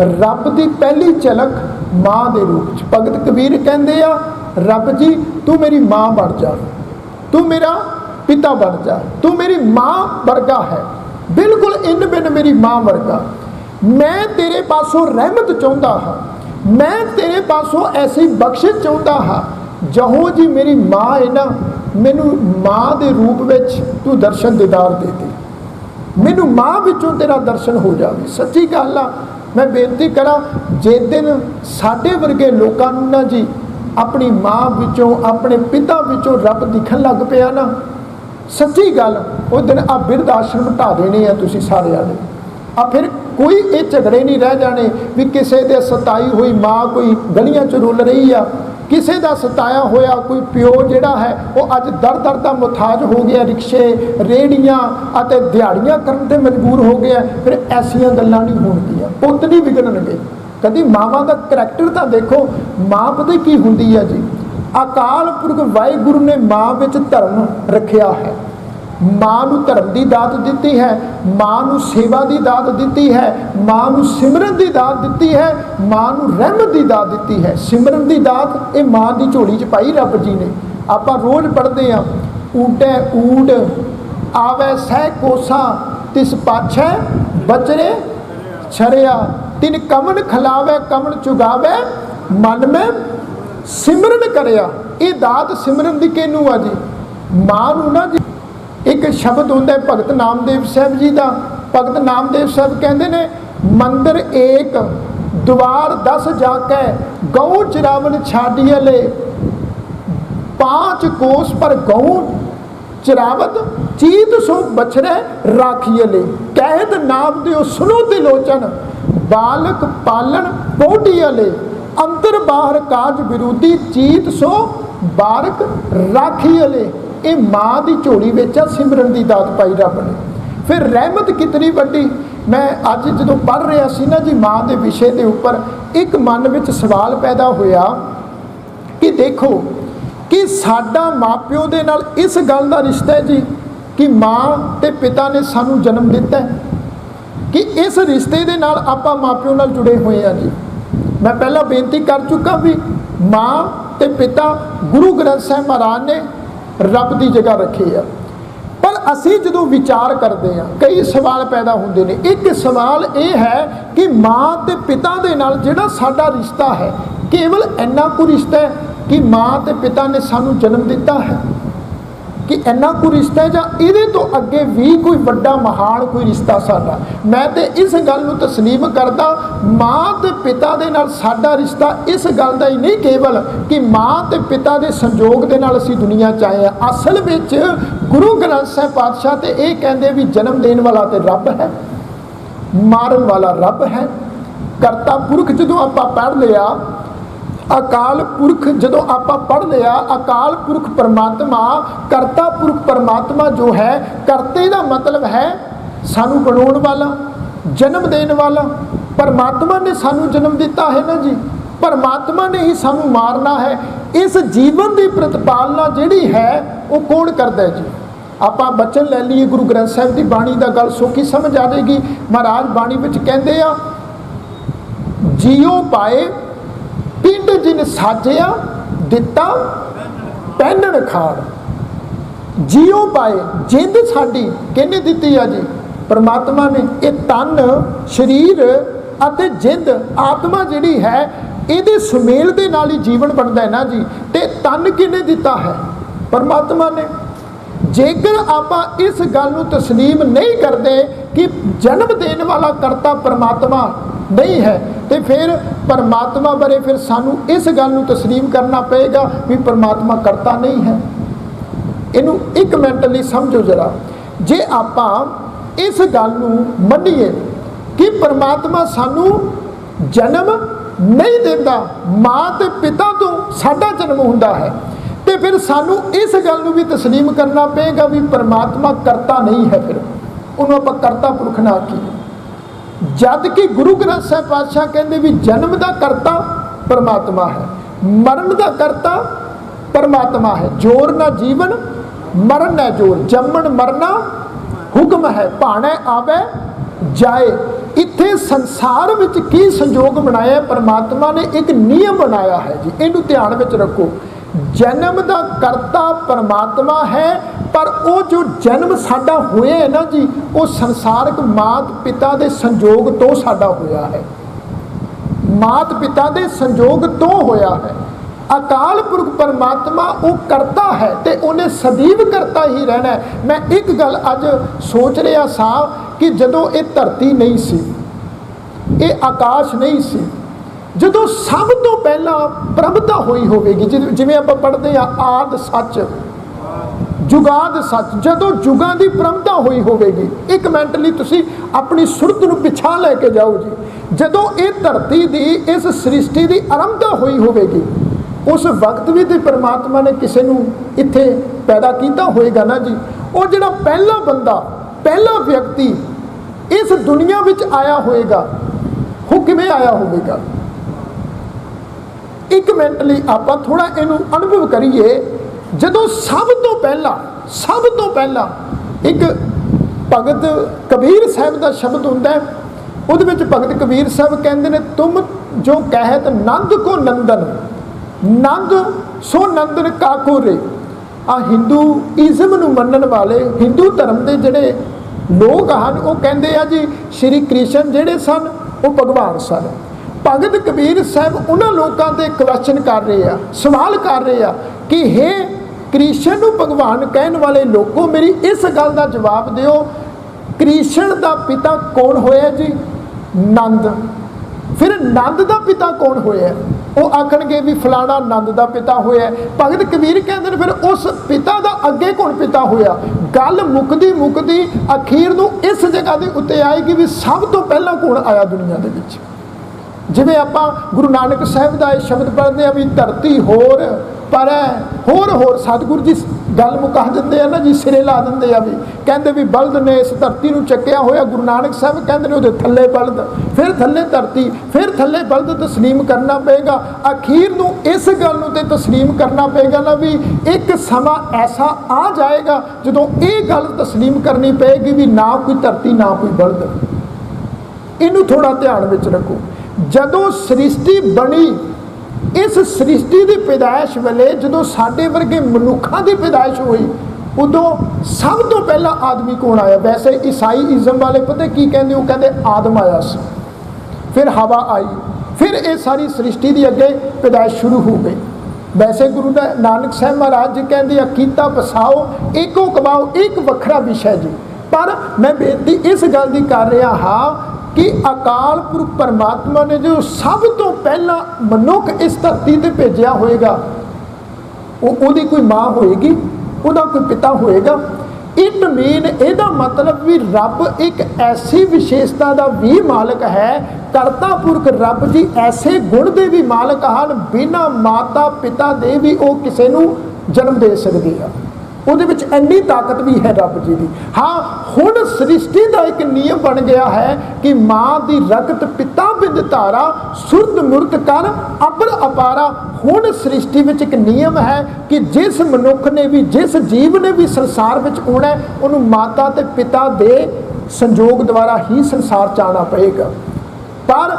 ਰੱਬ ਦੀ ਪਹਿਲੀ ਝਲਕ ਮਾਂ ਦੇ ਰੂਪ ਚ। ਭਗਤ ਕਬੀਰ ਕਹਿੰਦੇ ਆ, ਰੱਬ ਜੀ, ਤੂੰ ਮੇਰੀ ਮਾਂ ਬਣ ਜਾ। ਤੂੰ ਮੇਰਾ ਪਿਤਾ ਬਣ ਜਾ। ਤੂੰ ਮੇਰੀ ਮਾਂ ਵਰਗਾ ਹੈ। ਬਿਲਕੁਲ ਇਨ ਬਿਨ ਮੇਰੀ ਮਾਂ ਵਰਗਾ। ਮੈਂ ਤੇਰੇ ਪਾਸੋਂ ਰਹਿਮਤ ਚਾਹੁੰਦਾ ਹਾਂ। ਮੈਂ ਤੇਰੇ ਪਾਸੋਂ ਐਸੀ ਬਖਸ਼ਿਸ਼ ਚਾਹੁੰਦਾ ਹਾਂ। ਜਹੋ ਜੀ ਮੇਰੀ ਮਾਂ ਹੈ ਨਾ, ਮੈਨੂੰ ਮਾਂ ਦੇ ਰੂਪ ਵਿੱਚ ਤੂੰ ਦਰਸ਼ਨ ਦੀਦਾਰ ਦੇ ਦੇ। ਮੈਨੂੰ ਮਾਂ ਵਿੱਚੋਂ ਤੇਰਾ ਦਰਸ਼ਨ ਹੋ ਜਾਵੇ। ਸੱਚੀ ਗੱਲ ਆ ਮੈਂ ਬੇਨਤੀ ਕਰਾਂ, ਜੇ ਦਿਨ ਸਾਡੇ ਵਰਗੇ ਲੋਕਾਂ ਨੂੰ ਨਾ ਜੀ, ਆਪਣੀ ਮਾਂ ਵਿੱਚੋਂ, ਆਪਣੇ ਪਿਤਾ ਵਿੱਚੋਂ ਰੱਬ ਦਿਖਣ ਲੱਗ ਪਿਆ ਨਾ, ਸੱਚੀ ਗੱਲ, ਉਹ ਦਿਨ ਆ ਬਿਰਧ ਆਸ਼ਰਮ ਢਾ ਦੇਣੇ ਆ ਤੁਸੀਂ ਸਾਰਿਆਂ ਨੇ। ਆ ਫਿਰ ਕੋਈ ਇਹ ਝਗੜੇ ਨਹੀਂ ਰਹਿ ਜਾਣੇ ਵੀ ਕਿਸੇ ਦੇ ਸਤਾਈ ਹੋਈ ਮਾਂ ਕੋਈ ਗਲੀਆਂ 'ਚ ਰੁੱਲ ਰਹੀ ਆ ਕਿਸੇ ਦਾ ਸਤਾਇਆ ਹੋਇਆ ਕੋਈ ਪਿਓ ਜਿਹੜਾ ਹੈ, ਉਹ ਅੱਜ ਦਰ ਦਰ ਦਾ ਮੁਤਾਜ ਹੋ ਗਿਆ, ਰਿਕਸ਼ੇ ਰੇੜੀਆਂ ਅਤੇ ਦਿਹਾੜੀਆਂ ਕਰਨ ਤੇ ਮਜਬੂਰ ਹੋ ਗਿਆ, ਫਿਰ ਐਸੀਆਂ ਗੱਲਾਂ ਨਹੀਂ ਹੋਣਗੀਆਂ। ਪੁੱਤ ਨਹੀਂ ਵਿਗੜਨਗੇ। ਕਦੀ ਮਾਵਾਂ ਦਾ ਕਰੈਕਟਰ ਤਾਂ ਦੇਖੋ ਮਾਂ ਪਤਾ ਕੀ ਹੁੰਦੀ ਹੈ ਜੀ? ਅਕਾਲ ਪੁਰਖ ਵਾਹਿਗੁਰੂ ਨੇ ਮਾਂ ਵਿੱਚ ਧਰਮ ਰੱਖਿਆ ਹੈ। ਮਾਂ ਨੂੰ ਧਰਮ ਦੀ ਦਾਤ ਦਿੱਤੀ ਹੈ, ਮਾਂ ਨੂੰ ਸੇਵਾ ਦੀ ਦਾਤ ਦਿੱਤੀ ਹੈ, ਮਾਂ ਨੂੰ ਸਿਮਰਨ ਦੀ ਦਾਤ ਦਿੱਤੀ ਹੈ, ਮਾਂ ਨੂੰ ਰਹਿਮਤ ਦੀ ਦਾਤ ਦਿੱਤੀ ਹੈ। ਸਿਮਰਨ ਦੀ ਦਾਤ ਇਹ ਮਾਂ ਦੀ ਝੋਲੀ 'ਚ ਪਾਈ ਰੱਬ ਜੀ ਨੇ। ਆਪਾਂ ਰੋਜ਼ ਪੜ੍ਹਦੇ ਆ ਊਟੇ ਊਟ, ਆਵੇ ਸਹਿ ਕੋਸਾ, ਤਿਸ ਪਾਛੈ ਬਚਰੇ ਛਰਿਆ। ਤਿਨ ਕਮਨ ਖਲਾਵੇ, ਕਮਨ ਚੁਗਾਵੇ, ਮਨ ਮੈਂ ਸਿਮਰਨ ਕਰਿਆ। ਇਹ ਦਾਤ ਸਿਮਰਨ ਦੀ ਕਿਹਨੂੰ ਆ ਜੀ? ਮਾਂ ਨੂੰ ਨਾ ਜੀ ਇੱਕ ਸ਼ਬਦ ਹੁੰਦਾ ਭਗਤ ਨਾਮਦੇਵ ਸਾਹਿਬ ਜੀ ਦਾ। ਭਗਤ ਨਾਮਦੇਵ ਸਾਹਿਬ ਕਹਿੰਦੇ ਨੇ, ਮੰਦਰ ਏਕ ਦੁਆਰ 10 ਜਾ ਕੇ ਗਊ ਚਰਾਵਨ ਛਾਡੀਲੇ ਪਾਂਚ ਕੋਸ ਪਰ ਗਊ ਚਰਾਵਤ, ਚੀਤ ਸੋ ਬਛਰੇ ਰਾਖੀਲੇ ਕਹਿਤ ਨਾਮ ਦਿਓ ਸੁਨੋ ਤੇ ਬਾਲਕ ਪਾਲਣ ਪੋਟੀਲੇ ਅੰਤਰ ਬਾਹਰ ਕਾਜ ਵਿਰੋਧੀ, ਚੀਤ ਸੋ ਬਾਰਕ ਰਾਖੀਲੇ ਇਹ ਮਾਂ ਦੀ ਝੋਲੀ ਵਿੱਚ ਆ, ਸਿਮਰਨ ਦੀ ਦਾਤ ਪਾਈ ਰੱਬ ਨੇ। ਫਿਰ ਰਹਿਮਤ ਕਿਤਨੀ ਵੱਡੀ। ਮੈਂ ਅੱਜ ਜਦੋਂ ਪੜ ਰਿਹਾ ਸੀ ਨਾ ਜੀ ਮਾਂ ਦੇ ਵਿਸ਼ੇ ਦੇ ਉੱਪਰ, ਇੱਕ ਮਨ ਵਿੱਚ ਸਵਾਲ ਪੈਦਾ ਹੋਇਆ ਕਿ ਦੇਖੋ ਕਿ ਸਾਡਾ ਮਾਪਿਓ ਦੇ ਨਾਲ ਇਸ ਗੱਲ ਦਾ ਰਿਸ਼ਤਾ ਹੈ ਜੀ ਕਿ ਮਾਂ ਤੇ ਪਿਤਾ ਨੇ ਸਾਨੂੰ ਜਨਮ ਦਿੱਤਾ ਕਿ ਇਸ ਰਿਸ਼ਤੇ ਦੇ ਨਾਲ ਆਪਾਂ ਮਾਪਿਓ ਨਾਲ ਜੁੜੇ ਹੋਏ ਆ ਜੀ। ਮੈਂ ਪਹਿਲਾਂ ਬੇਨਤੀ ਕਰ ਚੁੱਕਾ ਵੀ ਮਾਂ ਤੇ ਪਿਤਾ ਗੁਰੂ ਗ੍ਰੰਥ ਸਾਹਿਬ ਮਹਾਰਾਜ ਨੇ ਰੱਬ ਦੀ ਜਗ੍ਹਾ ਰੱਖੀ ਆ। ਪਰ ਅਸੀਂ ਜਦੋਂ ਵਿਚਾਰ ਕਰਦੇ ਆ, ਕਈ ਸਵਾਲ ਪੈਦਾ ਹੁੰਦੇ ਨੇ। ਇੱਕ ਸਵਾਲ ਇਹ ਹੈ ਕਿ ਮਾਂ ਤੇ ਪਿਤਾ ਦੇ ਨਾਲ ਜਿਹੜਾ ਸਾਡਾ ਰਿਸ਼ਤਾ ਹੈ, ਕੇਵਲ ਇੰਨਾ ਕੁ ਰਿਸ਼ਤਾ ਹੈ ਕਿ ਮਾਂ ਤੇ ਪਿਤਾ ਨੇ ਸਾਨੂੰ ਜਨਮ ਦਿੱਤਾ ਹੈ? ਕਿ ਇੰਨਾ ਕੁ ਰਿਸ਼ਤਾ ਹੈ ਜਾਂ ਇਹਦੇ ਤੋਂ ਅੱਗੇ ਵੀ ਕੋਈ ਵੱਡਾ ਮਹਾਨ ਕੋਈ ਰਿਸ਼ਤਾ ਸਾਡਾ? ਮੈਂ ਤੇ ਇਸ ਗੱਲ ਨੂੰ ਤਸਲੀਮ ਕਰਦਾ, ਮਾਂ ਤੇ ਪਿਤਾ ਦੇ ਨਾਲ ਸਾਡਾ ਰਿਸ਼ਤਾ ਇਸ ਗੱਲ ਦਾ ਹੀ ਨਹੀਂ ਕੇਵਲ ਕਿ ਮਾਂ ਤੇ ਪਿਤਾ ਦੇ ਸੰਯੋਗ ਦੇ ਨਾਲ ਅਸੀਂ ਦੁਨੀਆ 'ਚ ਆਏ ਆ ਅਸਲ ਵਿੱਚ ਗੁਰੂ ਗ੍ਰੰਥ ਸਾਹਿਬ ਪਾਤਸ਼ਾਹ ਤੇ ਇਹ ਕਹਿੰਦੇ ਵੀ ਜਨਮ ਦੇਣ ਵਾਲਾ ਤੇ ਰੱਬ ਹੈ, ਮਾਰਨ ਵਾਲਾ ਰੱਬ ਹੈ। ਕਰਤਾ ਪੁਰਖ ਜਦੋਂ ਆਪਾਂ ਪੜ੍ਹ ਲਿਆ ਅਕਾਲ ਪੁਰਖ ਜਦੋਂ ਆਪਾਂ ਪੜ੍ਹ ਲਿਆ ਅਕਾਲ ਪੁਰਖ ਪਰਮਾਤਮਾ, ਕਰਤਾ ਪੁਰਖ ਪਰਮਾਤਮਾ ਜੋ ਹੈ, ਕਰਤੇ ਦਾ ਮਤਲਬ ਹੈ ਸਾਨੂੰ ਬਣਾਉਣ ਵਾਲਾ, ਜਨਮ ਦੇਣ ਵਾਲਾ। ਪਰਮਾਤਮਾ ਨੇ ਸਾਨੂੰ ਜਨਮ ਦਿੱਤਾ ਹੈ ਨਾ ਜੀ? ਪਰਮਾਤਮਾ ਨੇ ਹੀ ਸਾਨੂੰ ਮਾਰਨਾ ਹੈ। ਇਸ ਜੀਵਨ ਦੀ ਪ੍ਰਤਪਾਲਨਾ ਜਿਹੜੀ ਹੈ, ਉਹ ਕੌਣ ਕਰਦਾ ਜੀ? ਆਪਾਂ ਬਚਨ ਲੈ ਲਈਏ, ਗੁਰੂ ਗ੍ਰੰਥ ਸਾਹਿਬ ਦੀ ਬਾਣੀ ਦਾ ਗੱਲ ਸੋਖੀ ਸਮਝ ਆ ਜਾਏਗੀ। ਮਹਾਰਾਜ ਬਾਣੀ ਵਿੱਚ ਕਹਿੰਦੇ ਆ ਜੀਉ ਪਾਏ ਪਿੰਡ ਜਿਨ ਸਾਜਿਆ, ਦਿੱਤਾ, ਪਹਿਨਣ ਖਾੜ ਜੀਉ ਪਾਏ, ਜਿੰਦ ਸਾਡੀ, ਕਿਹਨੇ ਦਿੱਤੀ ਆ ਜੀ? ਪਰਮਾਤਮਾ ਨੇ। ਇਹ ਤਨ, ਸਰੀਰ ਅਤੇ ਜਿੰਦ, ਆਤਮਾ ਜਿਹੜੀ ਹੈ, ਇਹਦੇ ਸੁਮੇਲ ਦੇ ਨਾਲ ਹੀ ਜੀਵਨ ਬਣਦਾ ਹੈ ਨਾ ਜੀ। ਤੇ ਤਨ ਕਿਹਨੇ ਦਿੱਤਾ ਹੈ? ਪਰਮਾਤਮਾ ਨੇ। ਜੇਕਰ ਆਪਾਂ ਇਸ ਗੱਲ ਨੂੰ ਤਸਲੀਮ ਨਹੀਂ ਕਰਦੇ ਕਿ ਜਨਮ ਦੇਣ ਵਾਲਾ ਕਰਤਾ ਪਰਮਾਤਮਾ ਨਹੀਂ ਹੈ। ਤੇ ਫਿਰ ਪਰਮਾਤਮਾ ਬਾਰੇ ਫਿਰ ਸਾਨੂੰ ਇਸ ਗੱਲ ਨੂੰ ਤਸਲੀਮ ਕਰਨਾ ਪਏਗਾ ਵੀ ਪਰਮਾਤਮਾ ਕਰਤਾ ਨਹੀਂ ਹੈ। ਇਹਨੂੰ ਇੱਕ ਮਿੰਟ ਲਈ ਸਮਝੋ ਜਰਾ। ਜੇ ਆਪਾਂ ਇਸ ਗੱਲ ਨੂੰ ਮੰਨੀਏ ਕਿ ਪਰਮਾਤਮਾ ਸਾਨੂੰ ਜਨਮ ਨਹੀਂ ਦਿੰਦਾ, ਮਾਂ ਤੇ ਪਿਤਾ ਤੋਂ ਸਾਡਾ ਜਨਮ ਹੁੰਦਾ ਹੈ, ਤੇ ਫਿਰ ਸਾਨੂੰ ਇਸ ਗੱਲ ਨੂੰ ਵੀ ਤਸਲੀਮ ਕਰਨਾ ਪਏਗਾ ਵੀ ਪਰਮਾਤਮਾ ਕਰਤਾ ਨਹੀਂ ਹੈ ਫਿਰ। ਉਹਨੂੰ ਆਪਾਂ ਕਰਤਾ ਪੁਰਖ ਨਾ ਕੀ ਜਦ ਕਿ ਗੁਰੂ ਗ੍ਰੰਥ ਸਾਹਿਬ ਪਾਤਸ਼ਾਹ ਕਹਿੰਦੇ ਵੀ ਜਨਮ ਦਾ ਕਰਤਾ ਪਰਮਾਤਮਾ ਹੈ, ਮਰਨ ਦਾ ਕਰਤਾ ਪਰਮਾਤਮਾ ਹੈ। ਜੋਰ ਨਾ ਜੀਵਨ, ਮਰਨ ਨਾ ਜੋਰ। ਜੰਮਣ ਮਰਨਾ ਹੁਕਮ ਹੈ, ਭਾਣੇ ਆਵੇ, ਜਾਏ। ਇੱਥੇ ਸੰਸਾਰ ਵਿੱਚ ਕੀ ਸੰਯੋਗ ਬਣਾਇਆ, ਪਰਮਾਤਮਾ ਨੇ ਇੱਕ ਨਿਯਮ ਬਣਾਇਆ ਹੈ ਜੀ। ਇਹਨੂੰ ਧਿਆਨ ਵਿੱਚ ਰੱਖੋ। ਜਨਮ ਦਾ ਕਰਤਾ ਪਰਮਾਤਮਾ ਹੈ, ਪਰ ਉਹ ਜੋ ਜਨਮ ਸਾਡਾ ਹੋਇਆ ਹੈ ਨਾ ਜੀ, ਉਹ ਸੰਸਾਰਿਕ ਮਾਤ ਪਿਤਾ ਦੇ ਸੰਜੋਗ ਤੋਂ ਸਾਡਾ ਹੋਇਆ ਹੈ। ਮਾਤ ਪਿਤਾ ਦੇ ਸੰਜੋਗ ਤੋਂ ਹੋਇਆ ਹੈ। ਅਕਾਲ ਪੁਰਖ ਪਰਮਾਤਮਾ ਉਹ ਕਰਤਾ ਹੈ ਤੇ ਉਹਨੇ ਸਦੀਵ ਕਰਤਾ ਹੀ ਰਹਿਣਾ ਮੈਂ ਇੱਕ ਗੱਲ ਅੱਜ ਸੋਚ ਰਿਹਾ ਸਾਂ ਕਿ ਜਦੋਂ ਇਹ ਧਰਤੀ ਨਹੀਂ ਸੀ, ਇਹ ਆਕਾਸ਼ ਨਹੀਂ ਸੀ ਜਦੋਂ ਸਭ ਤੋਂ ਪਹਿਲਾਂ ਪ੍ਰਭਤਾ ਹੋਈ ਹੋਵੇਗੀ ਜਿਵੇਂ- ਜਿਵੇਂ ਆਪਾਂ ਪੜ੍ਹਦੇ ਆ ਆਦ ਸੱਚ, ਜੁਗਾਦ ਸੱਚ, ਜਦੋਂ ਜੁਗਾਂ ਦੀ ਪ੍ਰੰਪਤਾ ਹੋਈ ਹੋਵੇਗੀ, ਇੱਕ ਮਿੰਟ ਲਈ ਤੁਸੀਂ ਆਪਣੀ ਸੁਰਤ ਨੂੰ ਪਿਛਾ ਲੈ ਕੇ ਜਾਓ ਜੀ। ਜਦੋਂ ਇਹ ਧਰਤੀ ਦੀ, ਇਸ ਸ੍ਰਿਸ਼ਟੀ ਦੀ ਆਰੰਭਤਾ ਹੋਈ ਹੋਵੇਗੀ, ਉਸ ਵਕਤ ਵੀ ਤੇ ਪਰਮਾਤਮਾ ਨੇ ਕਿਸੇ ਨੂੰ ਇੱਥੇ ਪੈਦਾ ਕੀਤਾ ਹੋਏਗਾ ਨਾ ਜੀ। ਉਹ ਜਿਹੜਾ ਪਹਿਲਾ ਬੰਦਾ, ਪਹਿਲਾ ਵਿਅਕਤੀ ਇਸ ਦੁਨੀਆ ਵਿੱਚ ਆਇਆ ਹੋਏਗਾ, ਉਹ ਕਿਵੇਂ ਆਇਆ ਹੋਵੇਗਾ? ਇੱਕ ਮਿੰਟ ਲਈ ਆਪਾਂ ਥੋੜਾ ਇਹਨੂੰ ਅਨੁਭਵ ਕਰੀਏ। ਜਦੋਂ ਸਭ ਤੋਂ ਪਹਿਲਾਂ, ਸਭ ਤੋਂ ਪਹਿਲਾਂ ਇੱਕ ਭਗਤ ਕਬੀਰ ਸਾਹਿਬ ਦਾ ਸ਼ਬਦ ਹੁੰਦਾ ਹੈ, ਉਹਦੇ ਵਿੱਚ ਭਗਤ ਕਬੀਰ ਸਾਹਿਬ ਕਹਿੰਦੇ ਨੇ, ਤੁਮ ਜੋ ਕਹਿਤ ਨੰਦ ਕੋ ਨੰਦਨ, ਨੰਦ ਸੋ ਨੰਦਨ ਕਾਕੋ ਰੇ। ਆ ਹਿੰਦੂ ਇਜ਼ਮ ਨੂੰ ਮੰਨਣ ਵਾਲੇ ਹਿੰਦੂ ਧਰਮ ਦੇ ਜਿਹੜੇ ਲੋਕ ਹਨ, ਉਹ ਕਹਿੰਦੇ ਆ ਜੀ, ਸ਼੍ਰੀ ਕ੍ਰਿਸ਼ਨ ਜਿਹੜੇ ਸਨ, ਉਹ ਭਗਵਾਨ ਸਨ। ਭਗਤ ਕਬੀਰ ਸਾਹਿਬ ਉਹਨਾਂ ਲੋਕਾਂ ਤੇ ਕੁਐਸਚਨ ਕਰ ਰਹੇ ਆ, ਸਵਾਲ ਕਰ ਰਹੇ ਆ ਕਿ हे ਕ੍ਰਿਸ਼ਨ ਨੂੰ ਭਗਵਾਨ ਕਹਿਣ ਵਾਲੇ ਲੋਕੋ, ਮੇਰੀ ਇਸ ਗੱਲ ਦਾ ਜਵਾਬ ਦਿਓ, ਕ੍ਰਿਸ਼ਨ ਦਾ ਪਿਤਾ ਕੌਣ ਹੋਇਆ ਜੀ? ਨੰਦ। ਫਿਰ ਨੰਦ ਦਾ ਪਿਤਾ ਕੌਣ ਹੋਇਆ? ਉਹ ਆਖਣਗੇ ਵੀ ਫਲਾਣਾ ਨੰਦ ਦਾ ਪਿਤਾ ਹੋਇਆ ਭਗਤ ਕਬੀਰ ਕਹਿੰਦੇ ਨੇ, ਫਿਰ ਉਸ ਪਿਤਾ ਦਾ ਅੱਗੇ ਕੌਣ ਪਿਤਾ ਹੋਇਆ? ਗੱਲ ਮੁੱਕਦੀ ਮੁੱਕਦੀ ਅਖੀਰ ਨੂੰ ਇਸ ਜਗ੍ਹਾ ਦੇ ਉੱਤੇ ਆਏਗੀ ਵੀ ਸਭ ਤੋਂ ਪਹਿਲਾਂ ਕੌਣ ਆਇਆ ਦੁਨੀਆ ਦੇ ਵਿੱਚ? ਜਿਵੇਂ ਆਪਾਂ ਗੁਰੂ ਨਾਨਕ ਸਾਹਿਬ ਦਾ ਇਹ ਸ਼ਬਦ ਪੜ੍ਹਦੇ ਆ ਵੀ ਧਰਤੀ ਹੋਰ ਪਰ ਹੈ, ਹੋਰ ਹੋਰ ਸਤਿਗੁਰੂ ਜੀ ਗੱਲ ਮੁਕਾ ਦਿੰਦੇ ਆ ਨਾ ਜੀ ਸਿਰੇ ਲਾ ਦਿੰਦੇ ਆ ਵੀ। ਕਹਿੰਦੇ ਵੀ ਬਲਦ ਨੇ ਇਸ ਧਰਤੀ ਨੂੰ ਚੱਕਿਆ ਹੋਇਆ ਗੁਰੂ ਨਾਨਕ ਸਾਹਿਬ ਕਹਿੰਦੇ ਨੇ ਉਹਦੇ ਥੱਲੇ ਬਲਦ। ਫਿਰ ਥੱਲੇ ਧਰਤੀ ਫਿਰ ਥੱਲੇ ਬਲਦ ਤਸਲੀਮ ਕਰਨਾ ਪਏਗਾ। ਅਖੀਰ ਨੂੰ ਇਸ ਗੱਲ ਨੂੰ ਤੇ ਤਸਲੀਮ ਕਰਨਾ ਪਏਗਾ ਨਾ ਵੀ ਇੱਕ ਸਮਾਂ ਐਸਾ ਆ ਜਾਏਗਾ ਜਦੋਂ ਇਹ ਗੱਲ ਤਸਲੀਮ ਕਰਨੀ ਪਏਗੀ ਵੀ ਨਾ ਕੋਈ ਧਰਤੀ ਨਾ ਕੋਈ ਬਲਦ। ਇਹਨੂੰ ਥੋੜਾ ਧਿਆਨ ਵਿੱਚ ਰੱਖੋ। ਜਦੋਂ ਸ੍ਰਿਸ਼ਟੀ ਬਣੀ, ਇਸ ਸ੍ਰਿਸ਼ਟੀ ਦੀ ਪੈਦਾਇਸ਼ ਵੇਲੇ ਜਦੋਂ ਸਾਡੇ ਵਰਗੇ ਮਨੁੱਖਾਂ ਦੀ ਪੈਦਾਇਸ਼ ਹੋਈ, ਉਦੋਂ ਸਭ ਤੋਂ ਪਹਿਲਾਂ ਆਦਮੀ ਕੌਣ ਆਇਆ? ਵੈਸੇ ਈਸਾਈ ਇਜ਼ਮ ਵਾਲੇ ਪਤਾ ਕੀ ਕਹਿੰਦੇ? ਉਹ ਕਹਿੰਦੇ ਆਦਮ ਆਇਆ ਸੀ। ਫਿਰ ਹਵਾ ਆਈ। ਫਿਰ ਇਹ ਸਾਰੀ ਸ੍ਰਿਸ਼ਟੀ ਦੀ ਅੱਗੇ ਪੈਦਾਇਸ਼ ਸ਼ੁਰੂ ਹੋ ਗਈ। ਵੈਸੇ ਗੁਰੂ ਦਾ ਨਾਨਕ ਸਾਹਿਬ ਮਹਾਰਾਜ ਜੀ ਕਹਿੰਦੇ ਆ ਕੀਤਾ ਵਸਾਓ ਇੱਕੋ ਕਮਾਓ ਇੱਕ ਵੱਖਰਾ ਵਿਸ਼ਾ ਜੀ। ਪਰ ਮੈਂ ਬੇਨਤੀ ਇਸ ਗੱਲ ਦੀ ਕਰ ਰਿਹਾ ਹਾਂ ਕਿ ਅਕਾਲ ਪੁਰਖ ਪਰਮਾਤਮਾ ਨੇ ਜੋ ਸਭ ਤੋਂ ਪਹਿਲਾਂ ਮਨੁੱਖ ਇਸ ਧਰਤੀ ਤੇ ਭੇਜਿਆ ਹੋਏਗਾ, ਉਹ ਉਹਦੀ ਕੋਈ ਮਾਂ ਹੋਏਗੀ, ਉਹਦਾ ਕੋਈ ਪਿਤਾ ਹੋਏਗਾ। ਇਟ ਮੀਨ ਇਹਦਾ ਮਤਲਬ ਵੀ ਰੱਬ ਇੱਕ ਐਸੀ ਵਿਸ਼ੇਸ਼ਤਾ ਦਾ ਵੀ ਮਾਲਕ ਹੈ, ਕਰਤਾ ਪੁਰਖ ਰੱਬ ਜੀ ਐਸੇ ਗੁਣ ਦੇ ਵੀ ਮਾਲਕ ਹਨ, ਬਿਨਾ ਮਾਤਾ ਪਿਤਾ ਦੇ ਵੀ ਉਹ ਕਿਸੇ ਨੂੰ ਜਨਮ ਦੇ ਸਕਦੇ ਆ। ਉਹਦੇ ਵਿੱਚ ਇੰਨੀ ਤਾਕਤ ਵੀ ਹੈ ਰੱਬ ਜੀ ਦੀ। ਹਾਂ, ਹੁਣ ਸ੍ਰਿਸ਼ਟੀ ਦਾ ਇੱਕ ਨਿਯਮ ਬਣ ਗਿਆ ਹੈ ਕਿ ਮਾਂ ਦੀ ਰਗਤ ਪਿਤਾ ਬਿੰਦ ਧਾਰਾ, ਸੁਰਤ ਮੁਰਤ ਕਰ, ਅਪਰ ਅਪਾਰਾ। ਹੁਣ ਸ੍ਰਿਸ਼ਟੀ ਵਿੱਚ ਇੱਕ ਨਿਯਮ ਹੈ ਕਿ ਜਿਸ ਮਨੁੱਖ ਨੇ ਵੀ, ਜਿਸ ਜੀਵ ਨੇ ਵੀ ਸੰਸਾਰ ਵਿੱਚ ਆਉਣਾ ਉਹਨੂੰ ਮਾਤਾ ਤੇ ਪਿਤਾ ਦੇ ਸੰਜੋਗ ਦੁਆਰਾ ਹੀ ਸੰਸਾਰ ਚ ਆਉਣਾ ਪਏਗਾ। ਪਰ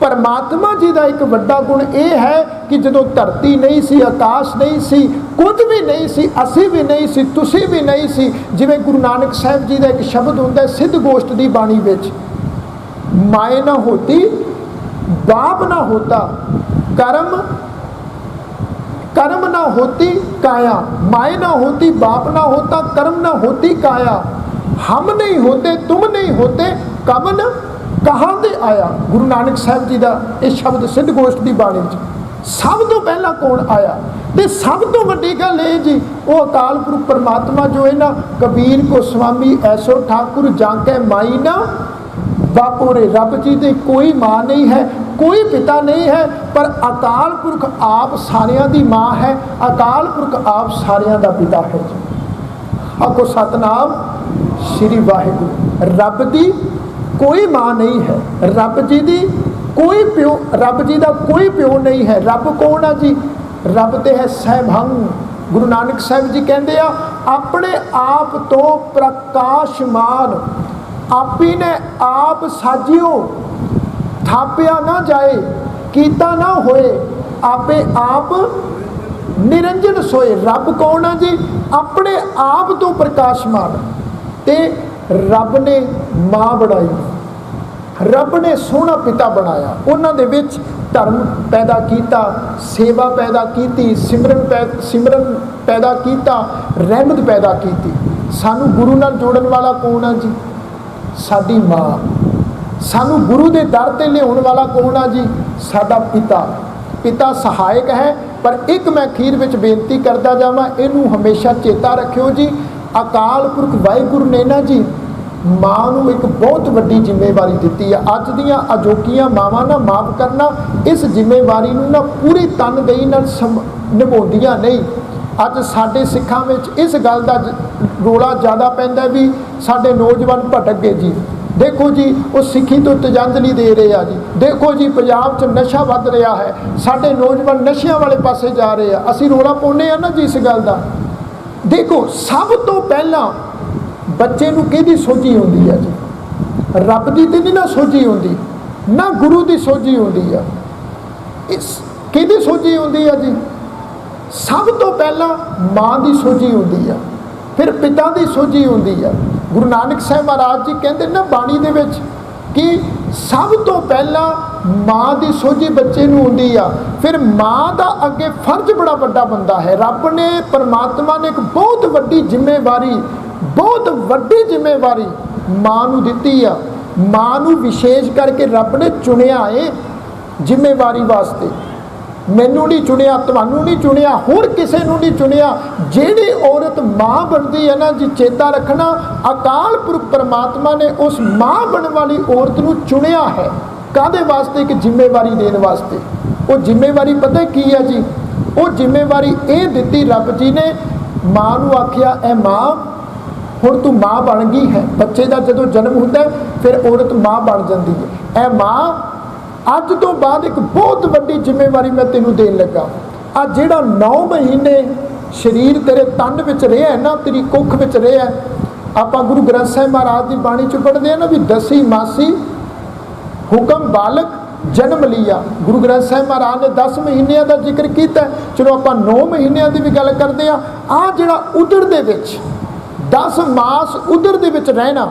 ਪਰਮਾਤਮਾ ਜੀ ਦਾ ਇੱਕ ਵੱਡਾ ਗੁਣ ਇਹ ਹੈ ਕਿ ਜਦੋਂ ਧਰਤੀ ਨਹੀਂ ਸੀ ਆਕਾਸ਼ ਨਹੀਂ ਸੀ ਕੁਝ ਵੀ ਨਹੀਂ ਸੀ ਅਸੀਂ ਵੀ ਨਹੀਂ ਸੀ ਤੁਸੀਂ ਵੀ ਨਹੀਂ ਸੀ ਜਿਵੇਂ ਗੁਰੂ ਨਾਨਕ ਸਾਹਿਬ ਜੀ ਦਾ ਇੱਕ ਸ਼ਬਦ ਹੁੰਦਾ ਹੈ ਸਿੱਧ ਗੋਸ਼ਟ ਦੀ ਬਾਣੀ ਵਿੱਚ ਮਾਏ ਨਾ ਹੋਤੀ ਬਾਪ ਨਾ ਹੋਤਾ ਕਰਮ कर्म ना होती काया माए ना होती बाप ना होता कर्म ना होती काया हम नहीं होते तुम नहीं होते ਕਮਨ ਕਹਾਂ ਦੇ ਆਇਆ? ਗੁਰੂ ਨਾਨਕ ਸਾਹਿਬ ਜੀ ਦਾ ਇਹ ਸ਼ਬਦ ਸਿੱਧ ਗੋਸ਼ਟ ਦੀ ਬਾਣੀ ਵਿੱਚ। ਸਭ ਤੋਂ ਪਹਿਲਾਂ ਕੌਣ ਆਇਆ? ਤੇ ਸਭ ਤੋਂ ਵੱਡੀ ਗੱਲ ਇਹ ਜੀ, ਉਹ ਅਕਾਲ ਪੁਰਖ ਪਰਮਾਤਮਾ ਜੋ ਹੈ ਨਾ, ਕਬੀਰ ਕੋ ਸੁਆਮੀ ਐਸੋ ਠਾਕੁਰ, ਜਾਂ ਕੇ ਮਾਈ ਨਾ, ਬਾਪੂ ਰੇ ਰੱਬ ਜੀ ਦੇ ਕੋਈ ਮਾਂ ਨਹੀਂ ਹੈ, ਕੋਈ ਪਿਤਾ ਨਹੀਂ ਹੈ, ਪਰ ਅਕਾਲ ਪੁਰਖ ਆਪ ਸਾਰਿਆਂ ਦੀ ਮਾਂ ਹੈ, ਅਕਾਲ ਪੁਰਖ ਆਪ ਸਾਰਿਆਂ ਦਾ ਪਿਤਾ ਹੈ ਜੀ। ਆਖੋ ਸਤਨਾਮ, ਸ੍ਰੀ ਵਾਹਿਗੁਰੂ। ਰੱਬ ਦੀ ਕੋਈ ਮਾਂ ਨਹੀਂ ਹੈ। ਰੱਬ ਜੀ ਦੀ ਕੋਈ ਪਿਓ, ਰੱਬ ਜੀ ਦਾ ਕੋਈ ਪਿਓ ਨਹੀਂ ਹੈ। ਰੱਬ ਕੌਣ ਆ ਜੀ? ਰੱਬ ਤੇ ਹੈ ਸਹਿਭੰਗ ਗੁਰੂ ਨਾਨਕ ਸਾਹਿਬ ਜੀ ਕਹਿੰਦੇ ਆ, ਆਪਣੇ ਆਪ ਤੋਂ ਪ੍ਰਕਾਸ਼ਮਾਨ, ਆਪੀ ਨੇ ਆਪ ਸਾਜਿਓ। ਥਾਪਿਆ ਨਾ ਜਾਏ, ਕੀਤਾ ਨਾ ਹੋਏ, ਆਪੇ ਆਪ ਨਿਰੰਜਨ ਸੋਏ। ਰੱਬ ਕੌਣ ਆ ਜੀ? ਆਪਣੇ ਆਪ ਤੋਂ ਪ੍ਰਕਾਸ਼ਮਾਨ। ਤੇ ਰੱਬ ਨੇ ਮਾਂ ਬਣਾਈ। ਰੱਬ ਨੇ ਸੋਹਣਾ ਪਿਤਾ ਬਣਾਇਆ। ਉਹਨਾਂ ਦੇ ਵਿੱਚ ਧਰਮ ਪੈਦਾ ਕੀਤਾ, ਸੇਵਾ ਪੈਦਾ ਕੀਤੀ, ਸਿਮਰਨ ਪੈ- ਸਿਮਰਨ ਪੈਦਾ ਕੀਤਾ, ਰਹਿਮਤ ਪੈਦਾ ਕੀਤੀ। ਸਾਨੂੰ ਗੁਰੂ ਨਾਲ ਜੋੜਨ ਵਾਲਾ ਕੌਣ ਆ ਜੀ? ਸਾਡੀ ਮਾਂ। ਸਾਨੂੰ ਗੁਰੂ ਦੇ ਦਰ ਤੇ ਲਿਆਉਣ ਵਾਲਾ ਕੌਣ ਆ ਜੀ? ਸਾਡਾ ਪਿਤਾ। ਪਿਤਾ ਸਹਾਇਕ ਹੈ, ਪਰ ਇੱਕ ਮੈਂ ਅਖੀਰ ਵਿੱਚ ਬੇਨਤੀ ਕਰਦਾ ਜਾਵਾਂ, ਇਹਨੂੰ ਹਮੇਸ਼ਾ ਚੇਤਾ ਰੱਖਿਓ ਜੀ। ਅਕਾਲ ਪੁਰਖ ਵਾਹਿਗੁਰੂ ਨੇ ਨਾ ਜੀ ਮਾਂ ਨੂੰ ਇੱਕ ਬਹੁਤ ਵੱਡੀ ਜ਼ਿੰਮੇਵਾਰੀ ਦਿੱਤੀ ਹੈ ਅੱਜ ਦੀਆਂ ਅਜੋਕੀਆਂ ਮਾਵਾਂ ਨਾ ਮਾਫ ਕਰਨਾ, ਇਸ ਜ਼ਿੰਮੇਵਾਰੀ ਨੂੰ ਨਾ ਪੂਰੀ ਤਨਦੇਹੀ ਨਾਲ ਸਮ- ਨਿਭਾਉਂਦੀਆਂ ਨਹੀਂ। ਅੱਜ ਸਾਡੇ ਸਿੱਖਾਂ ਵਿੱਚ ਇਸ ਗੱਲ ਦਾ ਜ- ਰੋਲਾ ਜ਼ਿਆਦਾ ਪੈਂਦਾ ਵੀ ਸਾਡੇ ਨੌਜਵਾਨ ਭਟਕ ਗਏ ਜੀ। ਦੇਖੋ ਜੀ, ਉਹ ਸਿੱਖੀ ਤੋਂ ਤਜੰਦਲੀ ਦੇ ਰਹੇ ਆ ਜੀ। ਦੇਖੋ ਜੀ, ਪੰਜਾਬ 'ਚ ਨਸ਼ਾ ਵੱਧ ਰਿਹਾ ਹੈ। ਸਾਡੇ ਨੌਜਵਾਨ ਨਸ਼ਿਆਂ ਵਾਲੇ ਪਾਸੇ ਜਾ ਰਹੇ ਆ। ਅਸੀਂ ਰੋਲਾ ਪਾਉਂਦੇ ਆ ਨਾ ਜੀ ਇਸ ਗੱਲ ਦਾ। ਦੇਖੋ, ਸਭ ਤੋਂ ਪਹਿਲਾਂ ਬੱਚੇ ਨੂੰ ਕਿਹਦੀ ਸੋਝੀ ਹੁੰਦੀ ਹੈ ਜੀ? ਰੱਬ ਦੀ ਤੇ ਨਹੀਂ ਨਾ ਸੋਝੀ ਹੁੰਦੀ ਨਾ ਗੁਰੂ ਦੀ ਸੋਝੀ ਹੁੰਦੀ ਆ। ਇਸ ਕਿਹਦੀ ਸੋਝੀ ਹੁੰਦੀ ਆ ਜੀ? ਸਭ ਤੋਂ ਪਹਿਲਾਂ ਮਾਂ ਦੀ ਸੋਝੀ ਹੁੰਦੀ ਆ, ਫਿਰ ਪਿਤਾ ਦੀ ਸੋਝੀ ਹੁੰਦੀ ਆ। ਗੁਰੂ ਨਾਨਕ ਸਾਹਿਬ ਮਹਾਰਾਜ ਜੀ ਕਹਿੰਦੇ, ਨਾ ਬਾਣੀ ਦੇ ਵਿੱਚ ਕਿ ਸਭ ਤੋਂ ਪਹਿਲਾਂ ਮਾਂ ਦੀ ਸੋਝੀ ਬੱਚੇ ਨੂੰ ਹੁੰਦੀ ਆ। ਫਿਰ ਮਾਂ ਦਾ ਅੱਗੇ ਫਰਜ਼ ਬੜਾ ਵੱਡਾ ਬੰਦਾ ਹੈ। ਰੱਬ ਨੇ, ਪਰਮਾਤਮਾ ਨੇ ਇੱਕ ਬਹੁਤ ਵੱਡੀ ਜ਼ਿੰਮੇਵਾਰੀ, ਬਹੁਤ ਵੱਡੀ ਜ਼ਿੰਮੇਵਾਰੀ ਮਾਂ ਨੂੰ ਦਿੱਤੀ ਆ। ਮਾਂ ਨੂੰ ਵਿਸ਼ੇਸ਼ ਕਰਕੇ ਰੱਬ ਨੇ ਚੁਣਿਆ ਏ ਜ਼ਿੰਮੇਵਾਰੀ ਵਾਸਤੇ। ਮੈਨੂੰ ਨਹੀਂ ਚੁਣਿਆ, ਤੁਹਾਨੂੰ ਨਹੀਂ ਚੁਣਿਆ, ਹੋਰ ਕਿਸੇ ਨੂੰ ਨਹੀਂ ਚੁਣਿਆ। ਜਿਹੜੀ ਔਰਤ ਮਾਂ ਬਣਦੀ ਹੈ ਨਾ, ਜੀ ਚੇਤਾ ਰੱਖਣਾ, ਅਕਾਲ ਪੁਰਖ ਪਰਮਾਤਮਾ ਨੇ ਉਸ ਮਾਂ ਬਣਨ ਵਾਲੀ ਔਰਤ ਨੂੰ ਚੁਣਿਆ ਹੈ। ਕਾਦੇ ਵਾਸਤੇ? ਇੱਕ ਜ਼ਿੰਮੇਵਾਰੀ ਦੇਣ ਵਾਸਤੇ। ਉਹ ਜ਼ਿੰਮੇਵਾਰੀ ਪਤਾ ਕੀ ਹੈ ਜੀ? ਉਹ ਜ਼ਿੰਮੇਵਾਰੀ ਇਹ ਦਿੱਤੀ ਰੱਬ ਜੀ ਨੇ, ਮਾਂ ਨੂੰ ਆਖਿਆ, ਐ ਮਾਂ, ਹੁਣ ਤੂੰ ਮਾਂ ਬਣ ਗਈ ਹੈ। ਬੱਚੇ ਦਾ ਜਦੋਂ ਜਨਮ ਹੁੰਦਾ ਫਿਰ ਔਰਤ ਮਾਂ ਬਣ ਜਾਂਦੀ ਹੈ। ਐ ਮਾਂ, ਅੱਜ ਤੋਂ ਬਾਅਦ ਇੱਕ ਬਹੁਤ ਵੱਡੀ ਜ਼ਿੰਮੇਵਾਰੀ ਮੈਂ ਤੈਨੂੰ ਦੇਣ ਲੱਗਾ। ਆ ਜਿਹੜਾ 9 ਮਹੀਨੇ ਸਰੀਰ ਤੇਰੇ ਤਨ ਵਿੱਚ ਰਿਹਾ ਨਾ, ਤੇਰੀ ਕੁੱਖ ਵਿੱਚ ਰਿਹਾ ਆਪਾਂ ਗੁਰੂ ਗ੍ਰੰਥ ਸਾਹਿਬ ਮਹਾਰਾਜ ਦੀ ਬਾਣੀ ਚ ਪੜ੍ਹਦੇ ਆ ਨਾ ਵੀ ਦਸੀ ਮਾਸੀ ਹੁਕਮ ਬਾਲਕ ਜਨਮ ਲਿਆ। ਗੁਰੂ ਗ੍ਰੰਥ ਸਾਹਿਬ ਮਹਾਰਾਜ ਨੇ 10 ਮਹੀਨਿਆਂ ਦਾ ਜ਼ਿਕਰ ਕੀਤਾ। ਚਲੋ ਆਪਾਂ 9 ਮਹੀਨਿਆਂ ਦੀ ਵੀ ਗੱਲ ਕਰਦੇ ਆ ਆ ਜਿਹੜਾ ਉਦਰ ਦੇ ਵਿੱਚ 10 ਮਾਸ ਉਦਰ ਦੇ ਵਿੱਚ ਰਹਿਣਾ,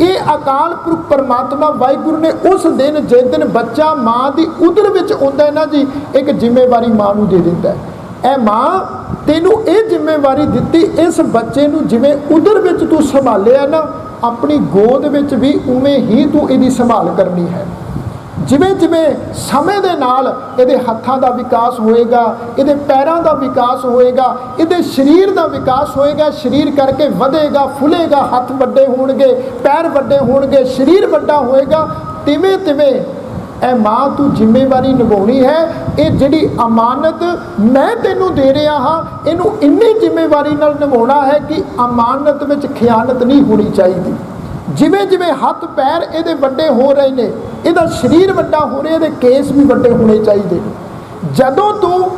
ਇਹ ਅਕਾਲ ਪੁਰਖ ਪਰਮਾਤਮਾ ਵਾਹਿਗੁਰੂ ਨੇ ਉਸ ਦਿਨ ਜਿਸ ਦਿਨ ਬੱਚਾ ਮਾਂ ਦੀ ਉਦਰ ਵਿੱਚ ਹੁੰਦਾ ਨਾ ਜੀ, ਇੱਕ ਜ਼ਿੰਮੇਵਾਰੀ ਮਾਂ ਨੂੰ ਦੇ ਦਿੰਦਾ ਹੈ। ਇਹ ਮਾਂ ਤੈਨੂੰ ਇਹ ਜ਼ਿੰਮੇਵਾਰੀ ਦਿੱਤੀ ਇਸ ਬੱਚੇ ਨੂੰ ਜਿਵੇਂ ਉਦਰ ਵਿੱਚ ਤੂੰ ਸੰਭਾਲਿਆ ਨਾ ਆਪਣੀ ਗੋਦ ਵਿੱਚ ਵੀ ਉਵੇਂ ਹੀ ਤੂੰ ਇਹਦੀ ਸੰਭਾਲ ਕਰਨੀ ਹੈ। ਜਿਵੇਂ ਜਿਵੇਂ ਸਮੇਂ ਦੇ ਨਾਲ ਇਹਦੇ ਹੱਥਾਂ ਦਾ ਵਿਕਾਸ ਹੋਏਗਾ, ਇਹਦੇ ਪੈਰਾਂ ਦਾ ਵਿਕਾਸ ਹੋਏਗਾ, ਇਹਦੇ ਸਰੀਰ ਦਾ ਵਿਕਾਸ ਹੋਏਗਾ, ਸਰੀਰ ਕਰਕੇ ਵਧੇਗਾ, ਫੁੱਲੇਗਾ, ਹੱਥ ਵੱਡੇ ਹੋਣਗੇ, ਪੈਰ ਵੱਡੇ ਹੋਣਗੇ, ਸਰੀਰ ਵੱਡਾ ਹੋਏਗਾ, ਤਿਵੇਂ ਤਿਵੇਂ ਇਹ ਮਾਂ ਤੂੰ ਜ਼ਿੰਮੇਵਾਰੀ ਨਿਭਾਉਣੀ ਹੈ। ਇਹ ਜਿਹੜੀ ਅਮਾਨਤ ਮੈਂ ਤੈਨੂੰ ਦੇ ਰਿਹਾ ਹਾਂ, ਇਹਨੂੰ ਇੰਨੀ ਜ਼ਿੰਮੇਵਾਰੀ ਨਾਲ ਨਿਭਾਉਣਾ ਹੈ ਕਿ ਅਮਾਨਤ ਵਿੱਚ ਖਿਆਨਤ ਨਹੀਂ ਹੋਣੀ ਚਾਹੀਦੀ। ਜਿਵੇਂ ਜਿਵੇਂ ਹੱਥ ਪੈਰ ਇਹਦੇ ਵੱਡੇ ਹੋ ਰਹੇ ਨੇ, ਇਹਦਾ ਸਰੀਰ ਵੱਡਾ ਹੋ ਰਿਹਾ, ਇਹਦੇ ਕੇਸ ਵੀ ਵੱਡੇ ਹੋਣੇ ਚਾਹੀਦੇ ਨੇ। ਜਦੋਂ ਤੂੰ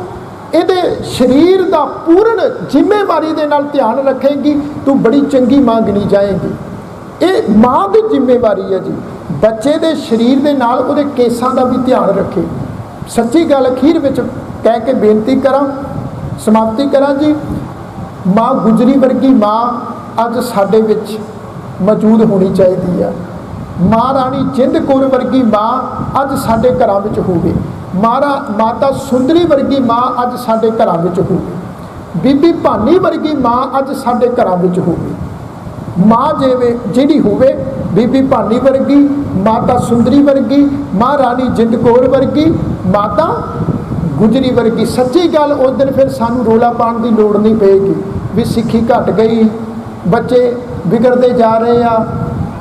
ਇਹਦੇ ਸਰੀਰ ਦਾ ਪੂਰਨ ਜ਼ਿੰਮੇਵਾਰੀ ਦੇ ਨਾਲ ਧਿਆਨ ਰੱਖੇਗੀ, ਤੂੰ ਬੜੀ ਚੰਗੀ ਮਾਂ ਗਿਣੀ ਜਾਏਗੀ। ਇਹ ਮਾਂ ਦੀ ਜ਼ਿੰਮੇਵਾਰੀ ਹੈ ਜੀ। ਬੱਚੇ ਦੇ ਸਰੀਰ ਦੇ ਨਾਲ ਉਹਦੇ ਕੇਸਾਂ ਦਾ ਵੀ ਧਿਆਨ ਰੱਖੇ। ਸੱਚੀ ਗੱਲ ਅਖੀਰ ਵਿੱਚ ਕਹਿ ਕੇ ਬੇਨਤੀ ਕਰਾਂ, ਸਮਾਪਤੀ ਕਰਾਂ ਜੀ, ਮਾਂ ਗੁਜਰੀ ਵਰਗੀ ਮਾਂ ਅੱਜ ਸਾਡੇ ਵਿੱਚ ਮੌਜੂਦ ਹੋਣੀ ਚਾਹੀਦੀ ਆ। ਮਾਂ ਰਾਣੀ ਜਿੰਦ ਕੌਰ ਵਰਗੀ ਮਾਂ ਅੱਜ ਸਾਡੇ ਘਰਾਂ ਵਿੱਚ ਹੋਵੇ। ਮਾਰਾ ਮਾਤਾ ਸੁੰਦਰੀ ਵਰਗੀ ਮਾਂ ਅੱਜ ਸਾਡੇ ਘਰਾਂ ਵਿੱਚ ਹੋਵੇ। ਬੀਬੀ ਭਾਨੀ ਵਰਗੀ ਮਾਂ ਅੱਜ ਸਾਡੇ ਘਰਾਂ ਵਿੱਚ ਹੋਵੇ। ਮਾਂ ਜਿਵੇਂ, ਜਿਹੜੀ ਹੋਵੇ, ਬੀਬੀ ਭਾਨੀ ਵਰਗੀ, ਮਾਤਾ ਸੁੰਦਰੀ ਵਰਗੀ, ਮਾਂ ਰਾਣੀ ਜਿੰਦ ਕੌਰ ਵਰਗੀ, ਮਾਤਾ ਗੁਜਰੀ ਵਰਗੀ। ਸੱਚੀ ਗੱਲ, ਉਸ ਦਿਨ ਫਿਰ ਸਾਨੂੰ ਰੋਲਾ ਪਾਉਣ ਦੀ ਲੋੜ ਨਹੀਂ ਪਏਗੀ ਵੀ ਸਿੱਖੀ ਘਟ ਗਈ। ਬੱਚੇ ਵਿਗੜਦੇ ਜਾ ਰਹੇ ਆ,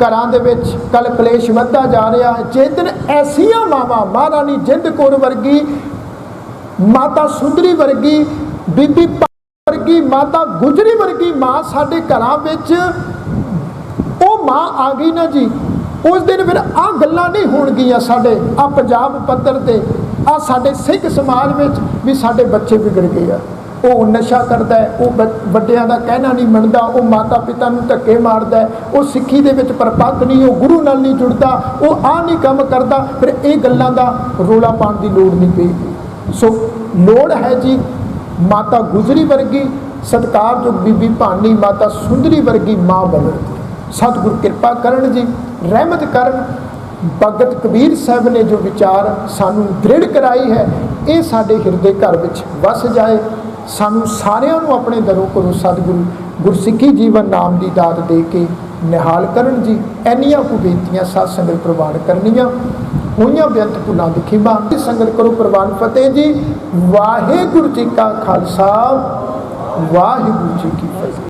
ਘਰਾਂ ਦੇ ਵਿੱਚ ਕਲ ਕਲੇਸ਼ ਵੱਧਦਾ ਜਾ ਰਿਹਾ ਹੈ। ਜੇ ਦਿਨ ਐਸੀਆਂ ਮਾਵਾਂ ਮਹਾਰਾਣੀ ਜਿੰਦ ਕੌਰ ਵਰਗੀ, ਮਾਤਾ ਸੁੰਦਰੀ ਵਰਗੀ, ਬੀਬੀ ਭਾ- ਵਰਗੀ ਮਾਤਾ, ਗੁਜਰੀ ਵਰਗੀ ਮਾਂ ਸਾਡੇ ਘਰਾਂ ਵਿੱਚ, ਉਹ ਮਾਂ ਆ ਗਈ ਨਾ ਜੀ। ਉਸ ਦਿਨ ਫਿਰ ਆ ਗੱਲਾਂ ਨਹੀਂ ਹੋਣਗੀਆਂ ਸਾਡੇ ਆ ਪੰਜਾਬ ਪੱਧਰ ਤੇ ਆ ਸਾਡੇ ਸਿੱਖ ਸਮਾਜ ਵਿੱਚ ਵੀ ਸਾਡੇ ਬੱਚੇ ਵਿਗੜ ਗਏ ਆ। ਉਹ ਨਸ਼ਾ ਕਰਦਾ ਉਹ ਵੱਡਿਆਂ ਦਾ ਕਹਿਣਾ ਨਹੀਂ ਮੰਨਦਾ, ਉਹ ਮਾਤਾ ਪਿਤਾ ਨੂੰ ਧੱਕੇ ਮਾਰਦਾ ਉਹ ਸਿੱਖੀ ਦੇ ਵਿੱਚ ਪਰਪੱਕ ਨਹੀਂ, ਉਹ ਗੁਰੂ ਨਾਲ ਨਹੀਂ ਜੁੜਦਾ, ਉਹ ਆ ਨਹੀਂ ਕੰਮ ਕਰਦਾ, ਫਿਰ ਇਹ ਗੱਲਾਂ ਦਾ ਰੋਲਾ ਪਾਉਣ ਦੀ ਲੋੜ ਨਹੀਂ ਪਈ। ਸੋ ਲੋੜ ਹੈ ਜੀ ਮਾਤਾ ਗੁਜਰੀ ਵਰਗੀ ਸਤਿਕਾਰਯੋਗ ਬੀਬੀ ਭਾਨੀ ਮਾਤਾ ਸੁੰਦਰੀ ਵਰਗੀ ਮਾਂ ਬਣਨ ਸਤਿਗੁਰ ਕਿਰਪਾ ਕਰਨ ਜੀ, ਰਹਿਮਤ ਕਰਨ। ਭਗਤ ਕਬੀਰ ਸਾਹਿਬ ਨੇ ਜੋ ਵਿਚਾਰ ਸਾਨੂੰ ਦ੍ਰਿੜ ਕਰਾਈ ਹੈ, ਇਹ ਸਾਡੇ ਹਿਰਦੇ ਘਰ ਵਿੱਚ ਵਸ ਜਾਏ। ਸਾਨੂੰ ਸਾਰਿਆਂ ਨੂੰ ਆਪਣੇ ਦਰੋਂ ਕੋਲੋਂ ਸਤਿਗੁਰੂ ਗੁਰਸਿੱਖੀ ਜੀਵਨ ਨਾਮ ਦੀ ਦਾਤ ਦੇ ਕੇ ਨਿਹਾਲ ਕਰਨ ਜੀ। ਐਨੀਆਂ ਕੁ ਬੇਨਤੀਆਂ ਸਾਧ ਸੰਗਤ ਪ੍ਰਵਾਨ ਕਰਨੀਆਂ। ਹੋਈਆਂ ਬੇਅੰਤ ਭੁੱਲਾਂ ਦੀ ਖਿਮਾ। ਸੰਗਤ ਕਰੋ ਪ੍ਰਵਾਨ ਫਤਿਹ ਜੀ। ਵਾਹਿਗੁਰੂ ਜੀ ਕਾ ਖਾਲਸਾ, ਵਾਹਿਗੁਰੂ ਜੀ ਕੀ ਫਤਿਹ।